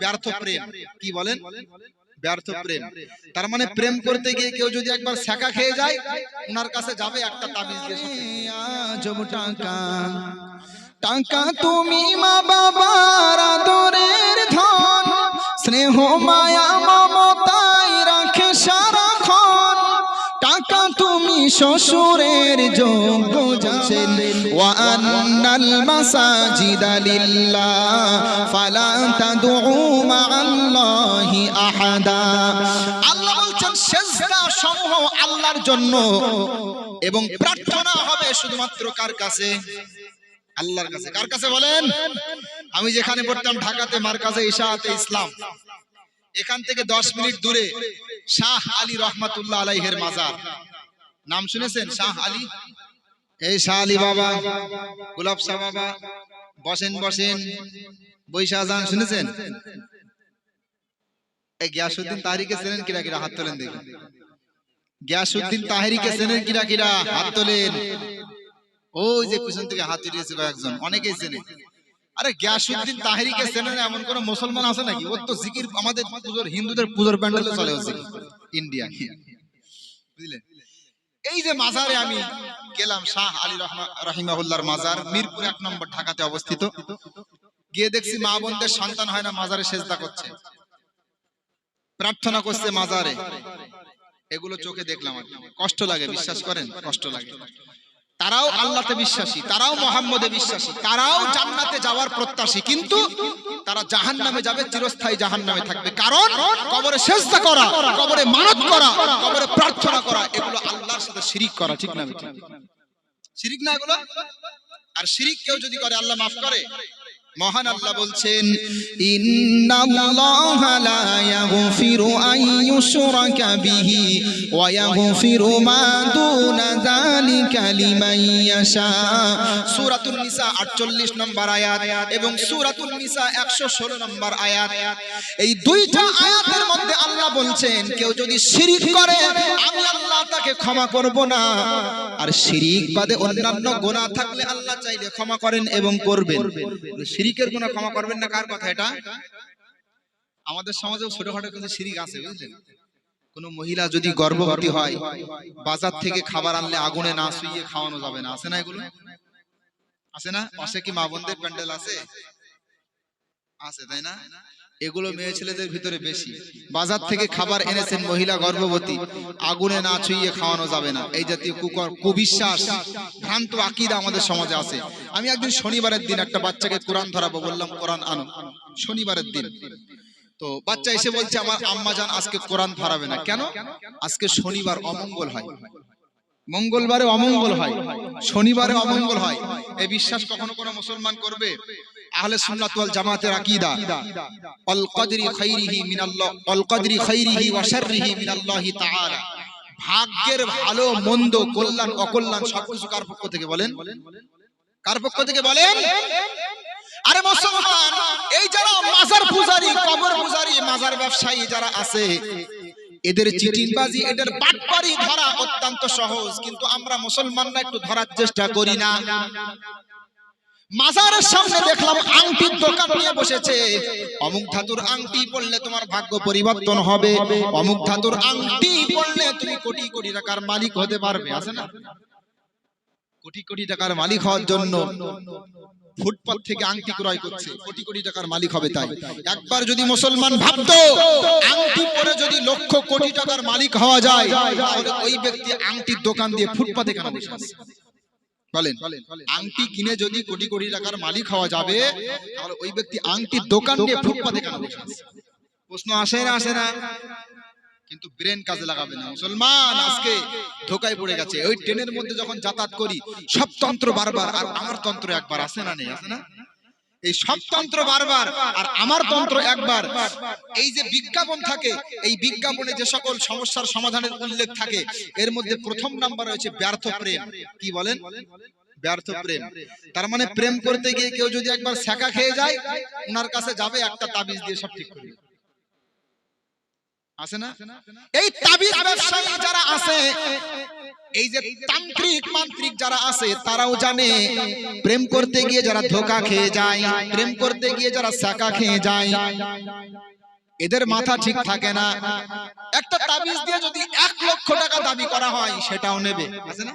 ব্যর্থ প্রেম। কি বলেন? ব্যর্থ প্রেম। তার মানে প্রেম করতে গিয়ে কেউ যদি একবার শেখা খেয়ে যায় ওনার কাছে যাবে একটা তাবিজ দিয়ে টাকা। টাকা। তুমি মা বাবার আদরের ধন। স্নেহ মায়া মমতায় রাখে তুমি শ্বশুরের যোগ্য ফালা তাদউ আহাদা। আল্লাহ বলছেন সমূহ আল্লাহর জন্য। এবং প্রার্থনা হবে শুধুমাত্র কার কাছে? আল্লাহর কাছে। কার কাছে বলেন? আমি যেখানে পড়তাম ঢাকাতে মার্কাজে ইশাআতে ইসলাম। এখান থেকে দশ মিনিট দূরে শাহ আলী রহমাতুল্লাহ আলাইহের মাজার। নাম শুনেছেন? শাহ আলী? এই শাহ আলী বাবা গোলাপ শাহ বাবা বসেন বসেন বৈশা যান শুনেছেন? এই গিয়াসুদ্দিন তাহারিকে চেনেন কিরা কিরা? হাত তোলেন দেখুন গিয়াসুদ্দিন তাহারিকে চেনেন কিরা কিরা? হাত তোলেন। ওই যে পিছন থেকে হাত উঠিয়েছে কয়েকজন অনেকেই চেনে। আরে গিয়াসুদ্দিন তাহেরিকে চেনে না এমন কোন মুসলমান আছে নাকি? ওর তো জিকির আমাদের পুজোর হিন্দুদের পুজোর প্যান্ডেলে চলে হচ্ছে ইন্ডিয়া বুঝলেন? এই যে মাজারে আমি গেলাম শাহ আলী রহিমাহুল্লার মাজার, মিরপুর এক নম্বর ঢাকাতে অবস্থিত। গিয়ে দেখছি মা বোনদের সন্তান হয় না, মাজারে সেজদা করছে। প্রার্থনা করছে মাজারে। এগুলো চোখে দেখলাম কষ্ট লাগে, বিশ্বাস করেন? কষ্ট লাগে। তারাও আল্লাহতে বিশ্বাসী, তারাও মোহাম্মদে বিশ্বাসী, তারাও জান্নাতে যাওয়ার প্রত্যাশী, কিন্তু তারা জাহান নামে যাবে, চিরস্থায়ী জাহান নামে থাকবে। কারণ কবরে চেষ্টা করা, কবরে মানত করা, কবরে প্রার্থনা করা, এগুলো আল্লাহর সাথে শিরিক করা, ঠিক না? শিরিক না এগুলো? আর শিরিক কেউ যদি করে, আল্লাহ মাফ করে। মহান আল্লাহ বলছেন ইন্নাল্লাহা লা ইয়াগফিরু আন ইউশরাকা বিহি ওয়া ইয়াগফিরু মা দুনা যালিকা লিমান ইয়াশা। সূরাতুন নিসা 48 নম্বর আয়াত এবং সূরাতুন নিসা 116 নম্বর আয়াত। এই দুইটা আয়াতের মধ্যে আল্লাহ বলছেন কেউ যদি শিরিক করে আমি আল্লাহ তাকে ক্ষমা করব না। আর শিরিক বাদে অন্যান্য গোনা থাকলে আল্লাহ চাইলে ক্ষমা করেন এবং করবেন। শিরিকের গুণা ক্ষমা করবেন না কার কথা এটা? আমাদের সমাজেও ছোটখাটো কিন্তু শিরিক আছে বুঝলেন? কোন মহিলা যদি গর্ভবতী হয় বাজার থেকে খাবার আনলে আগুনে না শুইয়ে খাওয়ানো যাবে না আছে না এগুলো? আছে না? পাশে কি মা বোনদের প্যান্ডেল আছে? আছে তাই না? এগুলো মেয়ে ছেলেদের ভিতরে বেশি। বাজার থেকে খাবার এনেছেন মহিলা গর্ভবতী। আগুনে না ছুঁয়ে খাওয়ানো যাবে না। এই জাতীয় কুকর কুবিশ্বাস ভ্রান্ত আকিদা আমাদের সমাজে আছে। আমি একদিন শনিবারের দিন একটা বাচ্চাকে কোরআন ধরাবো বললাম কোরআন আনো। শনিবারের দিন। তো বাচ্চা এসে বলছে আমার আম্মা জান আজকে কোরআন ধরাবে না। কেন? আজকে শনিবার অমঙ্গল হয়। মঙ্গলবারে অমঙ্গল হয়। শনিবারে অমঙ্গল হয়। এই বিশ্বাস কখনো কোনো মুসলমান করবে? আহলে সুন্নাত ওয়াল জামাতের আকীদা। অল কদরি খাইরিহি মিনাল্লাহ অল কদরি খাইরিহি ওয়া শাররিহি মিনাল্লাহি তাআলা। ভাগ্যের ভালো, মন্দ, কল্যাণ, অকল্যাণ সবকিছু কার পক্ষ থেকে বলেন? কার পক্ষ থেকে বলেন? আরে মুসলমান, এই যারা মাজার পূজারি, কবর পূজারি, মাজার ব্যবসায়ী যারা আছে, এদের চিটিংবাজি এদের বাটপারি ধরা অত্যন্ত সহজ, কিন্তু আমরা মুসলমানরা একটু ধরার চেষ্টা করি না। মাজারের সামনে দেখলাম আংটির দোকান নিয়ে বসেছে। অমুক ধাতুর আংটি পড়লে তোমার ভাগ্য পরিবর্তন হবে। অমুক ধাতুর আংটি পড়লে তুমি কোটি কোটি টাকার মালিক হতে পারবে, আছে না? কোটি কোটি টাকার মালিক হওয়ার জন্য ফুটপাত থেকে আংটি ক্রয় করছে, কোটি কোটি টাকার মালিক হবে তাই। একবার যদি মুসলমান ভাবতো, আংটি পরে যদি লক্ষ কোটি টাকার মালিক হওয়া যায়, তাহলে ওই ব্যক্তি আংটির দোকান দিয়ে ফুটপাতে কেন বসে আছে? বলেন আংটি কিনে যদি কোটি কোটি টাকার মালিক হওয়া যাবে তাহলে ওই ব্যক্তি আংটির দোকান দিয়ে ফুটপাতে কেন বসে প্রশ্ন আসে না আসে না। কিন্তু ব্রেন কাজে লাগাবে না। মুসলমান আজকে ধোকায় পড়ে গেছে। ওই ট্রেনের মধ্যে যখন যাতায়াত করি সব তন্ত্র বারবার আর আমার তন্ত্র একবার আসে না নেই আসে না? এই সব তন্ত্র বারবার আর আমার তন্ত্র একবার। এই যে বিজ্ঞাপন থাকে এই বিজ্ঞাপনে যে সকল সমস্যার সমাধানের উল্লেখ থাকে এর মধ্যে প্রথম নাম্বার রয়েছে ব্যর্থ প্রেম। কি বলেন? ব্যর্থ প্রেম। তার মানে প্রেম করতে গিয়ে কেউ যদি একবার শেখা খেয়ে যায় ওনার কাছে যাবে একটা তাবিজ দিয়ে সব ঠিক করে। আছে না? এই তাবিজ ব্যবসায়ী যারা আছে এই যে তান্ত্রিক মান্ত্রিক যারা আছে তারাও জানে প্রেম করতে গিয়ে যারা ধোকা খেয়ে যায় প্রেম করতে গিয়ে যারা সাকা খেয়ে যায় এদের মাথা ঠিক থাকে না। একটা তাবিজ দিয়ে যদি এক লক্ষ টাকা দাবি করা হয় সেটাও নেবে। আছে না?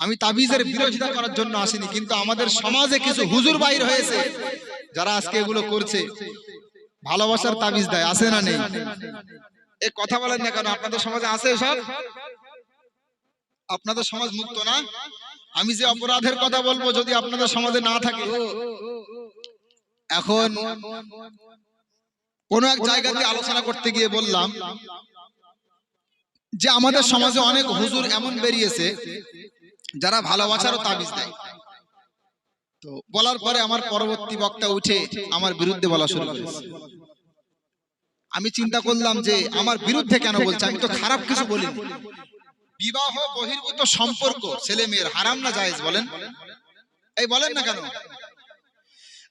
আমি তাবিজের বিরোধিতা করার জন্য আসিনি কিন্তু আমাদের সমাজে কিছু হুজুর বাইর হয়েছে যারা আজকে এগুলো করছে। ভালোবাসার তাবিজ দেয় আছে না নেই? এ কথা বলেন না কেন আপনাদের সমাজে আছে সব আপনাদের সমাজ মুক্ত না? আমি যে অপরাধের কথা বলব যদি আপনাদের সমাজে না থাকে। এখন কোন এক জায়গাতে আলোচনা করতে গিয়ে বললাম যে আমাদের সমাজে অনেক হুজুর এমন বেরিয়েছে যারা ভালোবাসারও তাবিজ দেয়। তো বলার পরে আমার পরবর্তী বক্তা উঠে আমার বিরুদ্ধে বলা শুরু করেছে। আমি চিন্তা করলাম যে আমার বিরুদ্ধে কেন বলছে? আমি তো খারাপ কিছু বলিনি। বিবাহ বহির্ভূত সম্পর্ক, ছেলে মেয়ের, হারাম না জায়েজ বলেন? এই বলেন না কেন?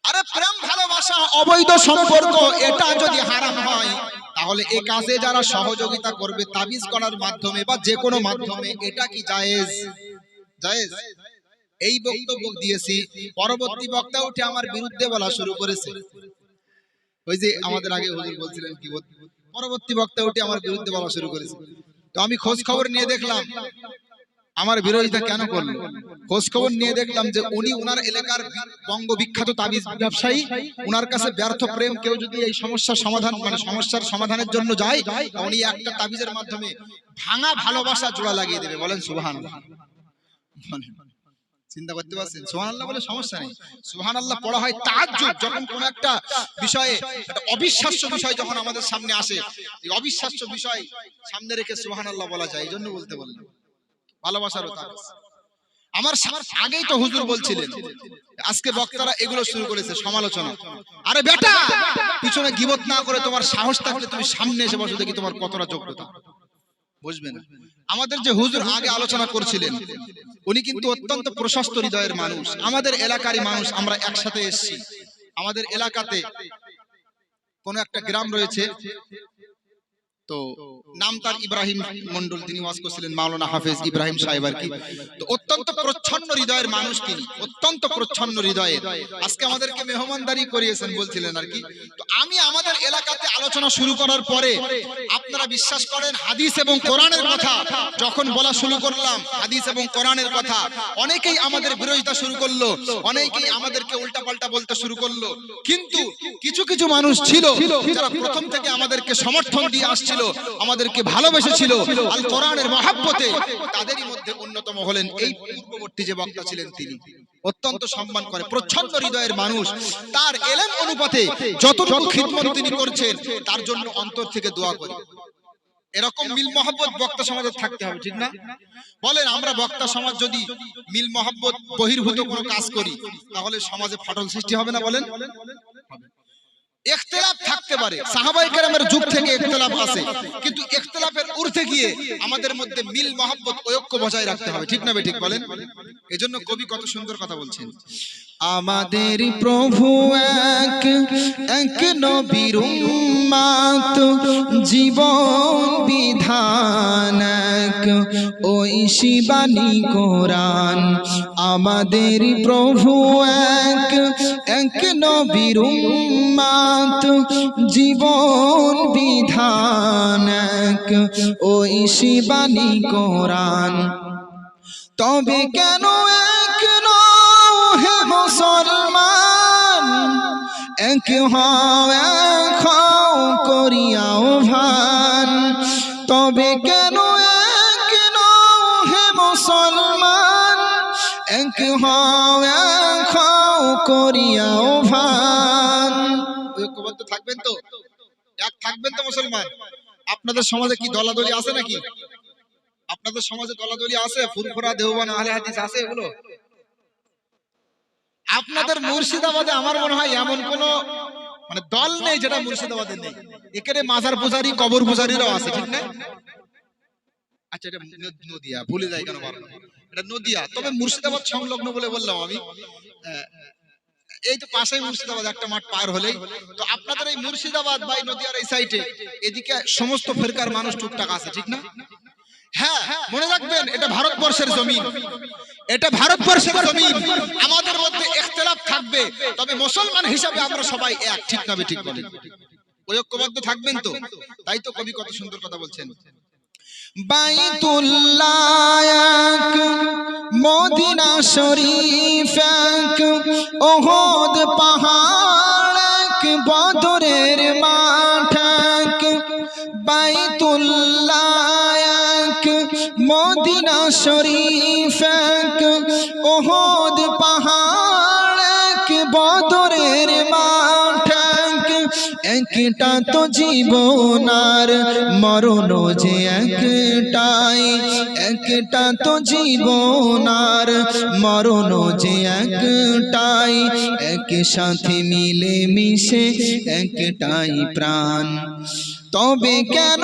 আরে প্রেম, ভালোবাসা, অবৈধ সম্পর্ক, এটা যদি হারাম হয়, তাহলে এ কাজে যারা সহযোগিতা করবে, তাবিজ করার মাধ্যমে বা যে কোনো মাধ্যমে, এটা কি জায়েজ? জায়েজ। এই বক্তব্য দিয়েছি। পরবর্তী বক্তা উঠে আমার বিরুদ্ধে বলা শুরু করেছে। ওই যে আমাদের আগে হুজুর বলছিলেন কি পরবর্তী বক্তা উঠে আমার বিরুদ্ধে বলা শুরু করেছে। তো আমি খোঁজ খবর নিয়ে দেখলাম আমার বিরোধিতা কেন করল? খোঁজ খবর নিয়ে দেখলাম যে উনি উনার এলাকার বঙ্গ বিখ্যাত তাবিজ ব্যবসায়ী উনার কাছে ব্যর্থ প্রেম কেউ যদি এই সমস্যার সমাধান মানে সমস্যার সমাধানের জন্য যায় উনি একটা তাবিজের মাধ্যমে ভাঙা ভালোবাসা জোড়া লাগিয়ে দেবে। বলেন সুবহান চিন্তা করতে পারছেন? সুবহান আল্লাহ বলে সমস্যা নেই। সুবহান আল্লাহ পড়া হয় তাজ্জুব যখন কোন একটা বিষয়ে একটা অবিশ্বাস্য বিষয় যখন আমাদের সামনে আসে এই অবিশ্বাস্য বিষয় সামনে রেখে সুবহান আল্লাহ বলা যায় এই জন্য বলতে বললাম ভালোবাসারও তাবিজ আমার আগেই তো হুজুর বলছিলেন আজকে বক্তারা এগুলো শুরু করেছে সমালোচনা। আরে বেটা পিছনে গিবত না করে তোমার সাহস থাকলে তুমি সামনে এসে বসো দেখি তোমার কতটা যোগ্যতা। বুঝবে না আমাদের যে হুজুর আগে আলোচনা করছিলেন উনি কিন্তু অত্যন্ত প্রশস্ত হৃদয়ের মানুষ। আমাদের এলাকারই মানুষ আমরা একসাথে এসছি। আমাদের এলাকাতে কোন একটা গ্রাম রয়েছে তো নাম তার ইব্রাহিম মন্ডল তিনি ওয়াজ করছিলেন মাওলানা হাফেজ ইব্রাহিম সাহেব আর কি। তো অত্যন্ত প্রচ্ছন্ন হৃদয়ের মানুষ তিনি অত্যন্ত প্রচ্ছন্ন হৃদয়ের আজকে আমাদেরকে মেহমানদারি করিয়েছেন বলছিলেন আর কি। তো আমি আমাদের এলাকাতে আলোচনা শুরু করার পরে আপনারা বিশ্বাস করেন হাদিস এবং কোরআনের কথা যখন বলা শুরু করলাম হাদিস এবং কোরআনের কথা অনেকেই আমাদের বিরোধিতা শুরু করল অনেকেই আমাদেরকে উল্টাপাল্টা বলতে শুরু করল। কিন্তু কিছু কিছু মানুষ ছিল যারা প্রথম থেকে আমাদেরকে সমর্থন দিয়ে আসছিল আমাদেরকে ভালোবেসেছিল আল কোরআনের মহাব্বতে। তাদেরই মধ্যে অন্যতম হলেন এই পূর্ববর্তী যে বক্তা ছিলেন তিনি। অত্যন্ত সম্মান করে, প্রচ্ছন্ন হৃদয়ের মানুষ। তার এলেম অনুপাতে যতটুকু খিদমত তিনি করছেন, তার জন্য অন্তর থেকে দোয়া করি। এরকম মিল মহব্বত বক্তা সমাজে থাকতে হবে, ঠিক না? বলেন, আমরা বক্তা সমাজ যদি মিল মহব্বত বহির্ভূত কোনো কাজ করি, তাহলে সমাজে ফাটল সৃষ্টি হবে না, বলেন? ইখতিলাফ থাকতে পারে। সাহাবাই কেরামের যুগ থেকে একতলাফ আছে। কিন্তু একতলাফের ঊর্ধ্বে গিয়ে আমাদের মধ্যে মিল, মহব্বত, ঐক্য বজায় রাখতে হবে। ঠিক না ঠিক বলেন? এজন্য কবি কত সুন্দর কথা বলছেন। আমাদের প্রভু এক এক নবীর উম্মাত জীবন বিধান এক ওই শিবানী কোরআন আমাদের প্রভু এক এক নবীর উম্মাত জীবন বিধান এক ওই শিবানী কোরআন। তবে কেন এক হে মুসলমান? এক হও করিয়াও ভান। তবে কেন এক হে মুসলমান? এক হও এক হও করিয়াও ভান। ঐক্যবদ্ধ থাকবেন তো? এক থাকবেন তো মুসলমান? আপনাদের সমাজে কি দলাদলি আছে নাকি? আপনাদের সমাজে দলাদলি আছে? ফুরফুরা দেওবান, আহলে হাদিস আছে এগুলো? আপনাদের মুর্শিদাবাদে আমার মনে হয় এমন কোন মানে দল নেই যেটা মুর্শিদাবাদে নেই। এখানে মাজার পূজারি কবর পূজারিরাও আছে, ঠিক না? আচ্ছা এটা নদিয়া, ভুলে যাই কেন বারবার এটা নদিয়া, তবে মুর্শিদাবাদ সংলগ্ন বলে বললাম আমি। এই তো পাশেই মুর্শিদাবাদ, একটা মাঠ পার হলেই। তো আপনাদের এই মুর্শিদাবাদ বা নদিয়ার এই সাইডে এদিকে সমস্ত ফেরকার মানুষ টুকটাক আছে, ঠিক না? হ্যাঁ মনে রাখবেন এটা ভারতবর্ষের জমিন। এটা ভারতবর্ষের জমিন। আমাদের মধ্যে ইখতিলাফ থাকবে। তবে মুসলমান হিসাবে আমরা সবাই এক ঠিক না ঠিক বলেন ঐক্যবদ্ধ থাকবেন তো? তাই তো কবি কত সুন্দর কথা বলছেন। বাইতুল্লাহ মদিনা শরীফ ওহদ পাহাড় বদরের মাঠ বাইতুল্লাহ মদিনা শরীফ এক ওহদ পাহাড়, এক বদরের মাঠ, এক একটা তো জীবনার মরণ যে একটাই, একটা তো জীবনার মরণ যে একটাই, এক সাথে মিলে মিশে একটাই প্রাণ। তবে কেন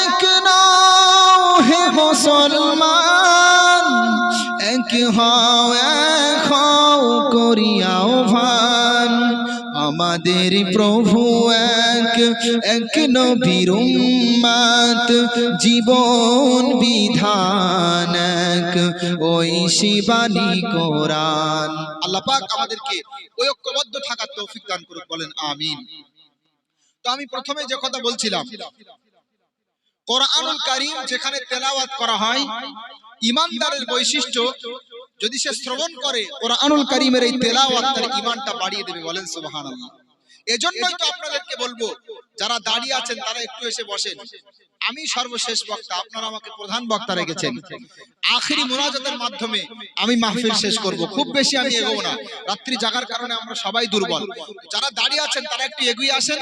এক নাও হে মুসলমান, এক হও এক হও করিয়াও ভান আমাদের প্রভু এক এক নবীর উম্মাত, জীবন বিধান এক, ওই শিবানী কোরআন। আল্লাহ পাক আমাদেরকে ঐক্যবদ্ধ থাকার তৌফিক দান করুক, বলেন আমিন। তো আমি প্রথমে যে কথা বলছিলাম কোরআনুল কারিম যেখানে তেলাওয়াত করা হয়, ইমানদারের বৈশিষ্ট্য, যদি সে শ্রবণ করে, কোরআনুল কারিমের এই তেলাওয়াত তার ইমানটা বাড়িয়ে দেবে, বলেন সুবহানাল্লাহ। এজন্যই তো আপনাদেরকে বলব, যারা দাঁড়িয়ে আছেন, তারা একটু এসে বসেন। আমি সর্বশেষ বক্তা আপনারা আমাকে প্রধান বক্তা রেখেছেন। আখেরি মোনাজাতের মাধ্যমে আমি মাহফিল শেষ করব। খুব বেশি আমি এগোবো না। রাত্রি জাগার কারণে আমরা সবাই দুর্বল। যারা দাঁড়িয়ে আছেন তারা একটু এগিয়ে আসেন।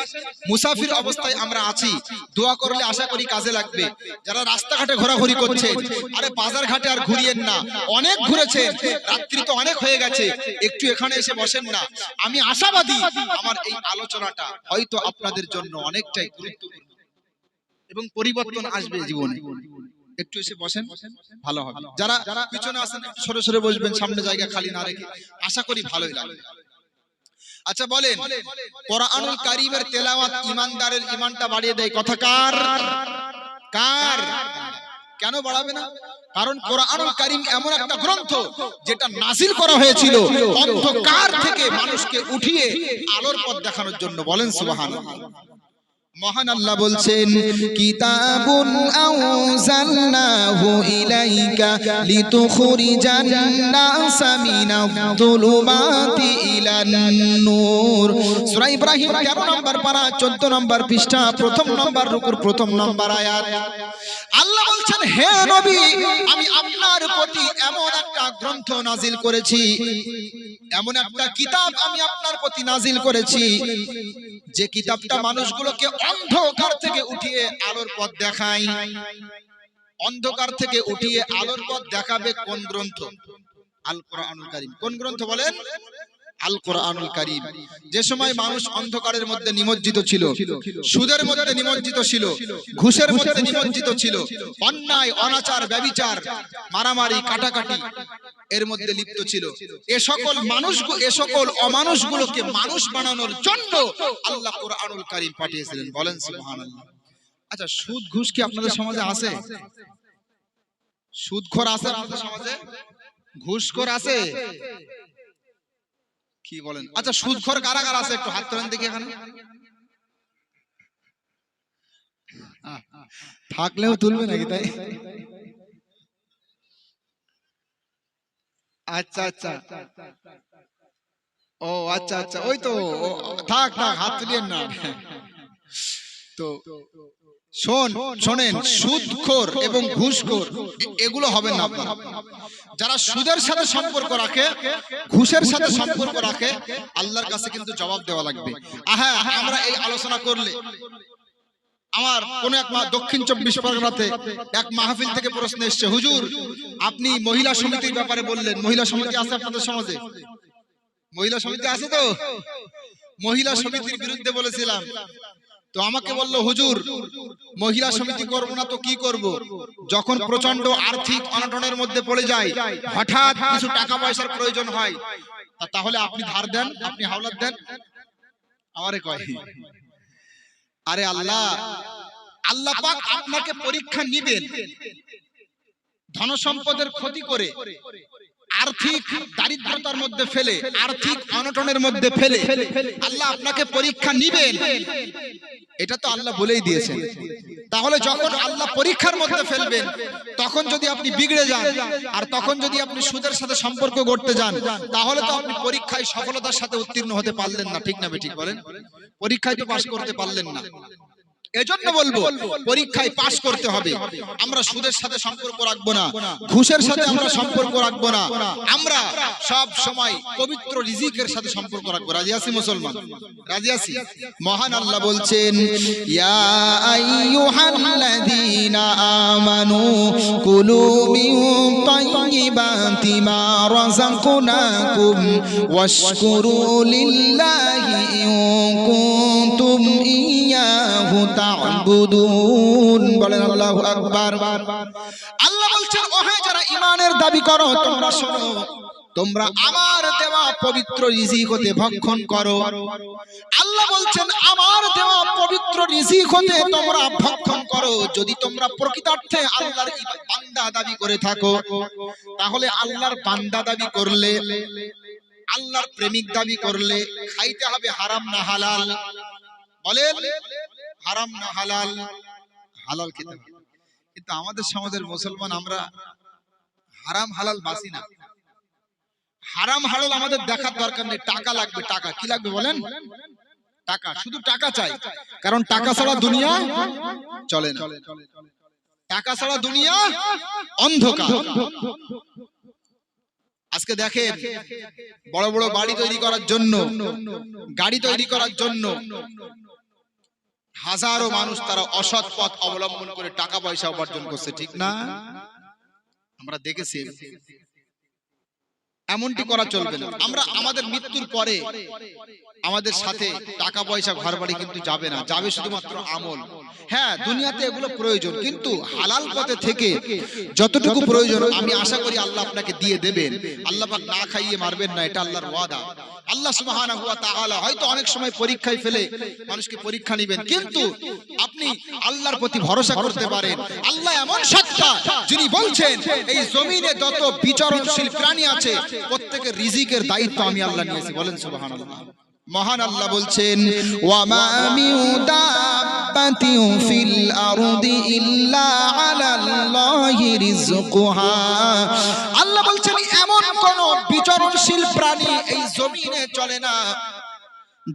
মুসাফির অবস্থায় আমরা আছি। দোয়া করলে আশা করি কাজে লাগবে। যারা রাস্তাঘাটে ঘোরাঘুরি করছেন আরে বাজার ঘাটে আর ঘুরিয়েন না। অনেক ঘুরেছেন রাত্রি তো অনেক হয়ে গেছে। একটু এখানে এসে বসেন না। আমি আশাবাদী আমার এই আলোচনাটা হয়তো আপনাদের জন্য অনেকটাই গুরুত্বপূর্ণ। এবং পরিবর্তন আসবে জীবনে। একটু এসে বসেন ভালো হবে। যারা পিছনে আসেন সরে সরে বসবেন সামনে জায়গা খালি না রেখে। আশা করি ভালোই লাগবে। আচ্ছা বলেন কোরআনুল কারীমের তেলাওয়াত ইমানদারের ইমানটা বাড়িয়ে দেয় কথা কার? কার? কেন বাড়াবে না? কারণ কোরআনুল কারীম এমন একটা গ্রন্থ যেটা নাজিল করা হয়েছিল অন্ধকার থেকে মানুষকে উঠিয়ে আলোর পথ দেখানোর জন্য। বলেন সুবহানাল্লাহ। মহান আল্লাহ বলছেন কিতাবুন আউজালনাহু ইলাইকা লিতুখরিজান নাসা মিনায-যুলুমাতি ইলান নূর। সূরা ইব্রাহিম 13 নম্বর পারা 14 নম্বর পৃষ্ঠা প্রথম নম্বর রুকুর প্রথম নম্বর আয়াত। আল্লাহ বলছেন হে নবী আমি আপনার প্রতি এমন একটা গ্রন্থ নাজিল করেছি এমন একটা কিতাব আমি আপনার প্রতি নাজিল করেছি যে কিতাবটা মানুষগুলোকে অন্ধকার থেকে উঠিয়ে আলোর পথ দেখাই। অন্ধকার থেকে উঠিয়ে আলোর পথ দেখাবে কোন গ্রন্থ? আল কোরআনুল কারীম। কোন গ্রন্থ বলেন? আল কোরআনুল কারীম। যে সময় মানুষ অন্ধকারের মধ্যে নিমজ্জিত ছিল, সুদের মধ্যে নিমজ্জিত ছিল, ঘুষের মধ্যে নিমজ্জিত ছিল, অন্যায়, অনাচার, ব্যবিচার, মারামারি, কাটাকাটি এর মধ্যে লিপ্ত ছিল। এ সকল মানুষ এ সকল অমানুষগুলোকে মানুষ বানানোর জন্য আল্লাহ কোরআনুল কারীম পাঠিয়েছিলেন। বলেন আচ্ছা সুদ, ঘুষ কি আপনাদের সমাজে আছে? সুদখোর আছে আপনাদের সমাজে? ঘুষখোর আছে? কি বলেন? আচ্ছা সুদখোর কারা কারা আছে একটু হাত তোলেন দেখি এখানে। থাকলেও তুলবে নাকি তাই? আচ্ছা আচ্ছা। ও আচ্ছা আচ্ছা। ওই তো থাক থাক হাত তুলিয়েন না। তো। শোন শোনেন সুদখোর এবং ঘুষখোর এগুলো হবে না যারা সুদের সাথে সম্পর্ক রাখে ঘুষের সাথে সম্পর্ক রাখে আল্লাহর কাছে কিন্তু জবাব দেওয়া লাগবে। আহা আমরা এই আলোচনা করলে আমার কোন এক মা দক্ষিণ চব্বিশ পরগনাতে এক মাহফিল থেকে প্রশ্ন এসছে হুজুর আপনি মহিলা সমিতির ব্যাপারে বললেন মহিলা সমিতি আছে আপনাদের সমাজে? মহিলা সমিতি আছে তো? মহিলা সমিতির বিরুদ্ধে বলেছিলাম। তো আমাকে বলল হুজুর মহিলা সমিতি করব না তো কি করব? যখন প্রচণ্ড আর্থিক অনটনের মধ্যে পড়ে যায় হঠাৎ কিছু টাকা পয়সার প্রয়োজন হয়। তা তাহলে আপনি ধার দেন আপনি হাওলাত দেন। আমারে কয়? আরে আল্লাহ আল্লাহ। পাক আপনাকে পরীক্ষা নিবেন। ধন সম্পদের ক্ষতি করে আর্থিক দারিদ্রতার মধ্যে ফেলে আর্থিক অনটনের মধ্যে ফেলে। আল্লাহ আপনাকে পরীক্ষা নিবেন। এটা তো আল্লাহ বলেই দিয়েছেন। তাহলে যখন আল্লাহ পরীক্ষার মধ্যে ফেলবেন তখন যদি আপনি বিগড়ে যান আর তখন যদি আপনি সুদের সাথে সম্পর্ক করতে যান তাহলে তো আপনি পরীক্ষায় সফলতার সাথে উত্তীর্ণ হতে পারলেন না ঠিক না ঠিক বলেন? পরীক্ষায় তো পাশ করতে পারলেন না। এজন্য বলব পরীক্ষায় পাশ করতে হবে। আমরা সুদের সাথে সম্পর্ক রাখব না ঘুষের সাথে আমরা সম্পর্ক রাখব না। আমরা সব সময় পবিত্র রিজিকের সাথে সম্পর্ক রাখব। রাজি আছি মুসলমান? রাজি আছি। মহান আল্লাহ বলছেন ইয়া আইয়ুহাল্লাযীনা আমানু কুলু মিন তাইয়্যিবাতি মা রাযাকনাকুম ওয়াশকুরু লিল্লাহি ইন কুনতুম ভক্ষণ করো। যদি তোমরা প্রকৃতার্থে আল্লাহর বান্দা দাবি করে থাকো, তাহলে আল্লাহর বান্দা দাবি করলে, আল্লাহর প্রেমিক দাবি করলে খাইতে হবে হারাম না হালাল। বলেন হারাম না হালাল হালাল খেতে হবে। কিন্তু আমাদের সমাজের মুসলমান আমরা হারাম হালাল বাসি না। হারাম হালাল আমাদের দেখার দরকার নেই, টাকা লাগবে, টাকা। কি লাগবে বলেন? টাকা, শুধু টাকা চাই। কারণ টাকা ছাড়া দুনিয়া চলে না। টাকা ছাড়া দুনিয়া অন্ধকার। আজকে দেখেন, বড় বড় বাড়ি তৈরি করার জন্য, গাড়ি তৈরি করার জন্য হাজারো মানুষ তারা অসৎ পথ অবলম্বন করে টাকা পয়সা উপার্জন করছে, ঠিক না? আমরা দেখেছি এমনটি করা চলবে না। আমরা আমাদের মৃত্যুর পরে আমাদের সাথে টাকা পয়সা ঘর বাড়ি কিন্তু যাবে না যাবে শুধুমাত্র আমল। হ্যাঁ দুনিয়াতে এগুলো প্রয়োজন কিন্তু হালাল পথে থেকে যতটুকু প্রয়োজন আমি আশা করি আল্লাহ আপনাকে দিয়ে দেবেন। আল্লাহ পাক না খাইয়ে মারবেন না এটা আল্লাহর ওয়াদা। আল্লাহ সুবহানাহু ওয়া তাআলা হয়তো অনেক সময় পরীক্ষায় ফেলে মানুষকে পরীক্ষা নেবেন কিন্তু আপনি আল্লাহর প্রতি ভরসা করতে পারেন। আল্লাহ এমন সত্তা যিনি বলছেন এই জমিনে যত বিচরণশীল প্রাণী আছে প্রত্যেকের রিজিকের দায়িত্ব আমি আল্লাহ নিয়েছি। বলেন সুবহানাল্লাহ। মহান আল্লাহ বলছেন ওয়ামা মিউ ফিল আরদি ইল্লা আলাল্লাহি রিজকুহা আল্লাহ বলছেন এমন কোন বিচরণশীল প্রাণী এই জমিনে চলে না।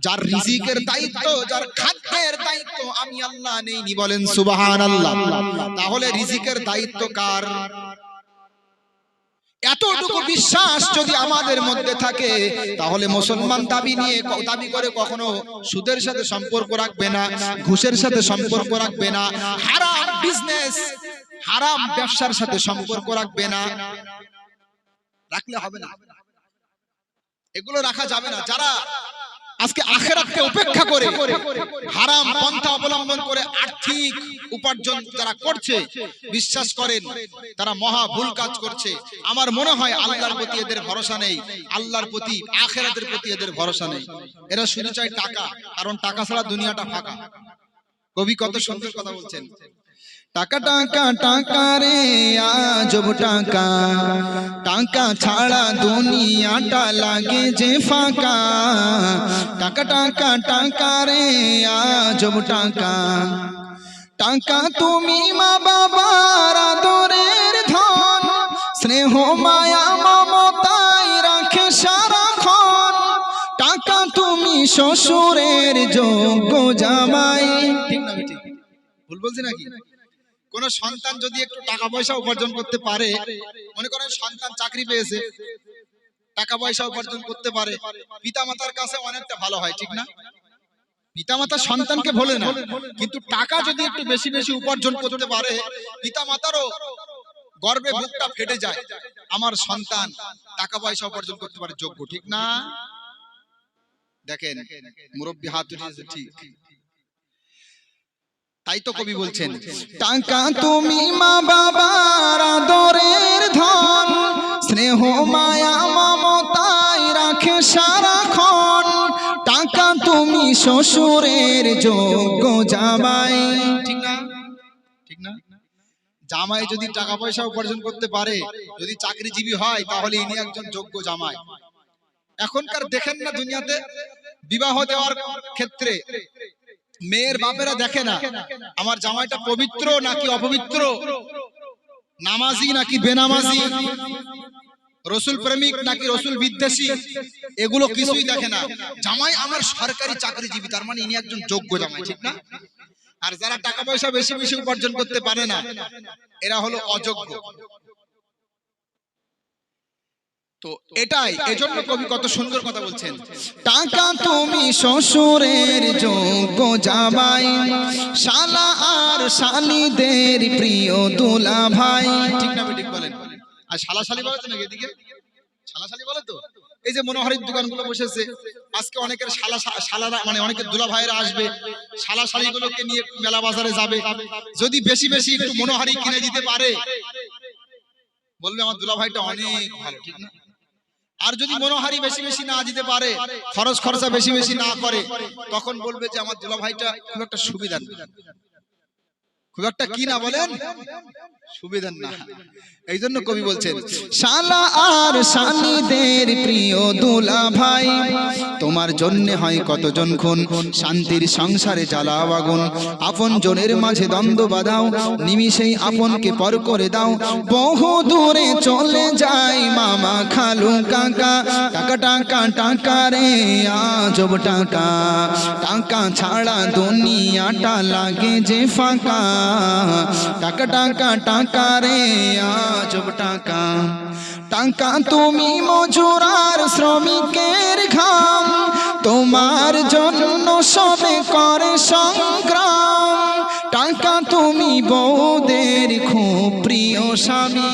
যার রিজিকের দায়িত্ব যার খাদ্যের দায়িত্ব আমি আল্লাহ নেইনি বলেন সুবহানাল্লাহ। তাহলে রিজিকের দায়িত্ব কার? এতটুকু বিশ্বাস যদি আমাদের মধ্যে থাকে তাহলে মুসলমান দাবি নিয়ে দাবি করে কখনো সুদের সাথে সম্পর্ক রাখবে না ঘুষের সাথে সম্পর্ক রাখবে না হারাম বিজনেস হারাম ব্যবসার সাথে সম্পর্ক রাখবে না। রাখলে হবে না। এগুলো রাখা যাবে না। যারা আজকে আখেরাতকে উপেক্ষা করে হারাম পন্থা অবলম্বন করে আর্থিক উপার্জন যারা করছে, বিশ্বাস করেন, তারা মহা ভুল কাজ করছে। আমার মনে হয় আল্লাহর প্রতি এদের ভরসা নেই। আল্লাহর প্রতি, আখেরাতের প্রতি এদের ভরসা নেই। এরা শুধু চায় টাকা, কারণ টাকা ছাড়া দুনিয়াটা ফাঁকা। কবি কত সুন্দর কথা বলছেন। টাকা টাকা টাকা রে আজব টাকা। টাকা ছাড়া দুনিয়াটা লাগে যে ফাঁকা। টাকা টাকা টাকা রে আজব টাকা। টাকা তুমি মা বাবার আদরের ধন, স্নেহ, মায়া মমতায় রাখে সারাক্ষণ। টাকা তুমি শ্বশুরের যোগ্য জামাই। ঠিক না। ভুল বলছি নাকি? কোন সন্তান যদি একটু টাকা পয়সা উপার্জন করতে পারে, মনে করেন সন্তান চাকরি পেয়েছে, টাকা পয়সা উপার্জন করতে পারে পিতা মাতার কাছে অনেকটা ভালো হয়, ঠিক না? পিতামাতা সন্তানকে বলে না, কিন্তু টাকা যদি একটু বেশি বেশি উপার্জন করতে পারে, পিতামাতারও গর্বে বুকটা ফেটে যায়, আমার সন্তান টাকা পয়সা উপার্জন করতে পারে, যোগ্য, ঠিক না? দেখেন, মুরব্বী হাত ঠিক। তাই তো কবি বলছেন টাকা তুমি মা বাবার আদরের ধন স্নেহ মায়া মমতায় রাখে সারাক্ষণ। টাকা তুমি শ্বশুরের যোগ্য জামাই। ঠিক না? ঠিক না? জামাই যদি টাকা পয়সা উপার্জন করতে পারে যদি চাকরিজীবী হয় তাহলে ইনি একজন যোগ্য জামাই। এখনকার দেখেন না দুনিয়াতে বিবাহ দেওয়ার ক্ষেত্রে মেয়ের বাপেরা দেখে না। আমার জামাইটা পবিত্র নাকি অপবিত্র? নামাজি নাকি বেনামাজি? রসুল প্রেমিক নাকি রসুল বিদ্বেষী? এগুলো কিছুই দেখে না। জামাই আমার সরকারি চাকরিজীবী, তার মানে ইনি একজন যোগ্য জামাই, ঠিক না? আর যারা টাকা পয়সা বেশি বেশি উপার্জন করতে পারে না, এরা হলো অযোগ্য। তো এটাই এজন্য কবি কত সুন্দর কথা বলছেন। টাকা তুমি শ্বশুরের যোগ্য জামাই শালা আর শালিদের প্রিয় দুলা ভাই ঠিক না ঠিক বলেন। আর শালাশালি বলে তো নাকি এদিকে? শালাশালি বলে তো? এই যে মনোহরির দোকানগুলো বসেছে আজকে অনেকের শালা শালারা মানে অনেকের দুলা ভাইয়েরা আসবে শালা শালিগুলোকে নিয়ে মেলা বাজারে যাবে। যদি বেশি বেশি একটু মনোহারি কিনে দিতে পারে বলবে আমার দুলা ভাইটা অনেক ভালো ঠিক না? আর যদি মনোহারি বেশি বেশি না দিতে পারে খরচ খরচা বেশি বেশি না করে তখন বলবে যে আমার দুলা ভাইটা খুব একটা সুবিধা খুব একটা কি না বলেন? সুবিধার না। এই জন্য কবি বলছেন শালা আর শালিদের প্রিয় দুলা ভাই তোমার জন্য হয় কতজন খুন? শান্তির সংসারে জ্বালাও আগুন। আপন জনের মাঝে দ্বন্দ্ব বাঁধাও। নিমিষেই আপনকে পর করে দাও। বহু দূরে চলে যায় মামা খালু কাকা। টাকা টাকা টাকা রে আজব টাকা। টাকা ছাড়া দুনিয়াটা লাগে যে ফাঁকা। টাকা টাকা টাকা রে আজব টাকা। টাকা তুমি মজুরার শ্রমিকের ঘাম, তোমার জন্য সবে করে সংগ্রাম। টাকা তুমি বৌদের খুব প্রিয় স্বামী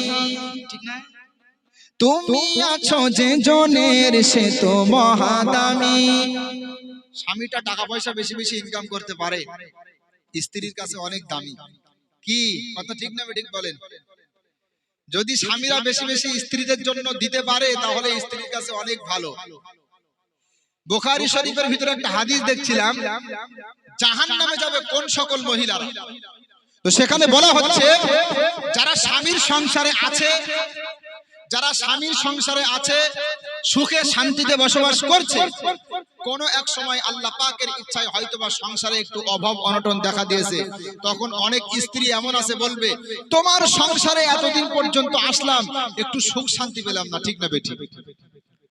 তুমি আছো যে জনের, সে তো মহাদামি। স্বামীটা টাকা পয়সা বেশি বেশি ইনকাম করতে পারে। স্ত্রীর কাছে অনেক দামি। কি? কথা ঠিক না ঠিক বলেন। যদি স্বামীরা বেশি বেশি স্ত্রীদের জন্য দিতে পারে তাহলে স্ত্রীর কাছে অনেক ভালো। বোখারি শরীফের ভিতরে একটা হাদিস দেখছিলাম জাহান নামে যাবে কোন সকল মহিলারা? তো সেখানে বলা হচ্ছে যারা স্বামীর সংসারে আছে যারা স্বামীর সংসারে আছে সুখে শান্তিতে বসবাস করছে। কোন এক সময় আল্লাহ পাকের ইচ্ছায় হয়তো বা সংসারে একটু অভাব অনটন দেখা দিয়েছে। তখন অনেক স্ত্রী এমন আছে বলবে তোমার সংসারে এতদিন পর্যন্ত আসলাম একটু সুখ শান্তি পেলাম না। ঠিক না বেটি